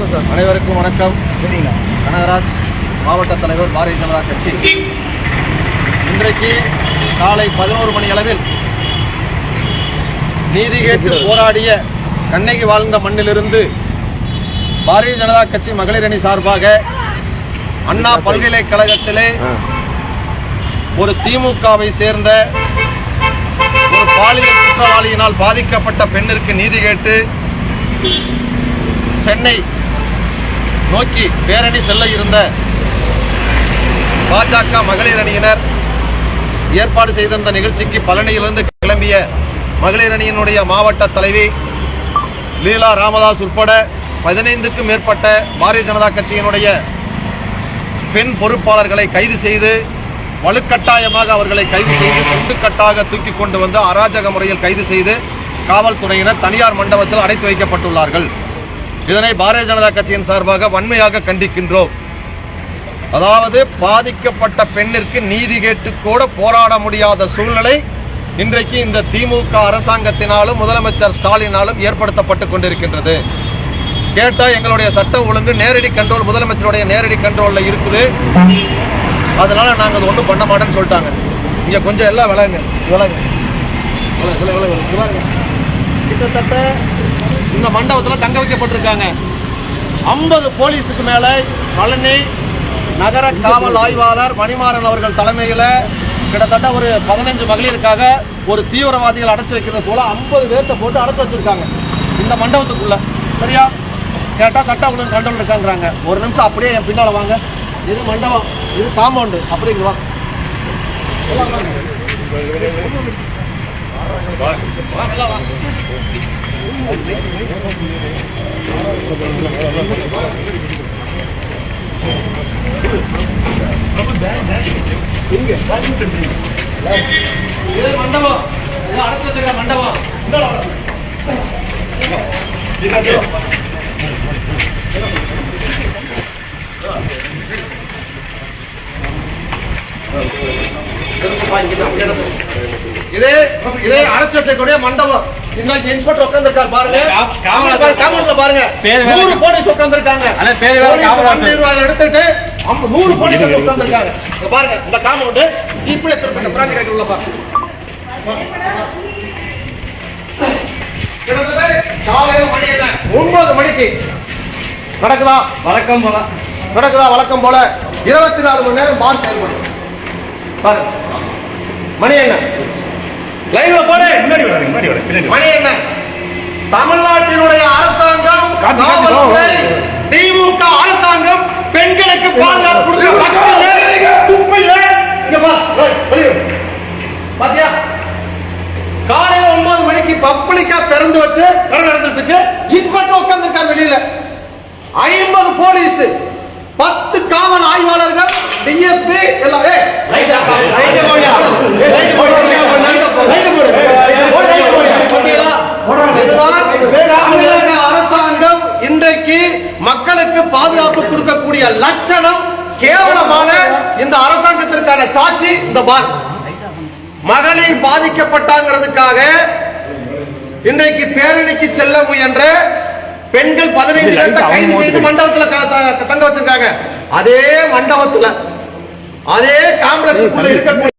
அனைவருக்கும் வணக்கம். கனகராஜ் மாவட்ட தலைவர் பாரதிய ஜனதா கட்சி. இன்றைக்கு காலை பதினோரு மணி அளவில் நீதி கேட்டு போராடிய கண்ணகி வாழ்ந்த மண்ணிலிருந்து பாரதிய ஜனதா கட்சி மகளிர் அணி சார்பாக அண்ணா பல்கலைக்கழகத்திலே ஒரு திமுகவை சேர்ந்த ஒரு பாலியல் குற்றவாளியினால் பாதிக்கப்பட்ட பெண்ணிற்கு நீதி கேட்டு சென்னை நோக்கி பேரணி செல்ல இருந்த பாஜக மகளிர் அணியினர் ஏற்பாடு செய்திருந்த நிகழ்ச்சிக்கு பழனியிலிருந்து கிளம்பிய மகளிர் அணியினுடைய மாவட்ட தலைவி லீலா ராமதாஸ் உட்பட பதினைந்துக்கும் மேற்பட்ட பாரதிய ஜனதா கட்சியினுடைய பெண் பொறுப்பாளர்களை கைது செய்து வலுக்கட்டாயமாக அவர்களை கைது செய்து துண்டுக்கட்டாக தூக்கி கொண்டு வந்து அராஜக முறையில் கைது செய்து காவல்துறையினர் தனியார் மண்டபத்தில் அடைத்து வைக்கப்பட்டுள்ளார்கள். இதனை பாரதிய ஜனதா கட்சியின் சார்பாக வன்மையாக கண்டிக்கின்றோம். அதாவது பாதிக்கப்பட்ட பெண்ணிற்கு நீதி கேட்டு கூட போராட முடியாத சூழ்நிலை இன்றைக்கு இந்த திமுக அரசாங்கத்தினாலும் முதலமைச்சர் ஸ்டாலினாலும் ஏற்படுத்தப்பட்டு கொண்டிருக்கின்றது. கேட்டால் எங்களுடைய சட்டம் ஒழுங்கு நேரடி கண்ட்ரோல் முதலமைச்சருடைய நேரடி கண்ட்ரோலில் இருக்குது. அதனால நாங்கள் அது ஒன்றும் பண்ண மாட்டேன்னு சொல்லிட்டாங்க. இங்கே கொஞ்சம் எல்லாம் விளங்க விளங்க கிட்டத்தட்ட இந்த மண்டபத்தில் தங்க வைக்கப்பட்டிருக்காங்க. ஐம்பது போலீஸுக்கு மேலே பழனி நகர காவல் ஆய்வாளர் மணிமாறன் அவர்கள் தலைமையில் கிட்டத்தட்ட ஒரு பதினஞ்சு மகளிருக்காக ஒரு தீவிரவாதிகள் அடைச்சு வைக்கிறது போல ஐம்பது பேர்த்த போட்டு அடைச்சு வச்சிருக்காங்க. இந்த மண்டபத்துக்குள்ள. சரியா? கேட்டால் சட்ட ஒழுங்கு கண்ட்ரோல் இருக்காங்கிறாங்க. ஒரு நிமிஷம் அப்படியே என் பின்னால் வாங்க. இது மண்டபம். இது காம்பவுண்டு அப்படிங்க வா. எல்லாம் வாங்க. வாங்க, எல்லாம் மண்டபம் இது மண்டபம் இது இது அடைச்சு வச்சக்கூடிய மண்டபம். இந்த இன்ஸ்பெக்டர் உட்கார்ந்திருக்காரு பாருங்க. காமன்ல பாருங்க. நூறு போலீஸ் உட்கார்ந்திருக்காங்க நிர்வாகம் எடுத்துட்டு நூறு போலீஸ் உட்கார்ந்திருக்காங்க. பாருங்க இந்த காமௌண்ட் இப்படி திருப்பி பிராண்டி கட்டி உள்ள பாருங்க. ஒன்பது மணிக்கு. நடக்குதா? வழக்கம் போல. நடக்குதா? வழக்கம் போல. இருபத்தி நாலு மணி நேரம் பார் செயல்படும். மணி என்ன? லைவ்ல போடு. முன்னாடி வராங்க முன்னாடி வராங்க பின்னாடி மணி என்ன? தமிழ்நாட்டினுடைய அரசாங்கம் காவல்துறை திமுக அரசாங்கம் பெண்களுக்கு பாதுகாப்பு கொடுக்க மக்கள் இங்க. பாத்தியா? காலையில ஒன்பது மணிக்கு பப்ளிக்கா திறந்து வச்சு நடந்துட்டு இருக்கு இன்ஸ்பெக்டர் உட்கார்ந்துருக்காரு வெளியில. ஐம்பது போலீஸ் பத்து காவல் ஆய்வாளர்கள் டிஎஸ்பி எல்லாம். பாதுகாப்பு கொடுக்கக்கூடிய லட்சணம் கேவலமான இந்த அரசாங்கத்திற்கான சாட்சி இந்த பார். மகளிர் பாதிக்கப்பட்டாங்கிறதுக்காக இன்றைக்கு பேரணிக்கு செல்ல முயன்ற பெண்கள் பதினைந்து பேர்த்த கைது செய்து. மண்டபத்துல தங்க வச்சிருக்காங்க. அதே மண்டபத்துல அதே காம்ப்ளெக்ஸ் இருக்கக்கூடிய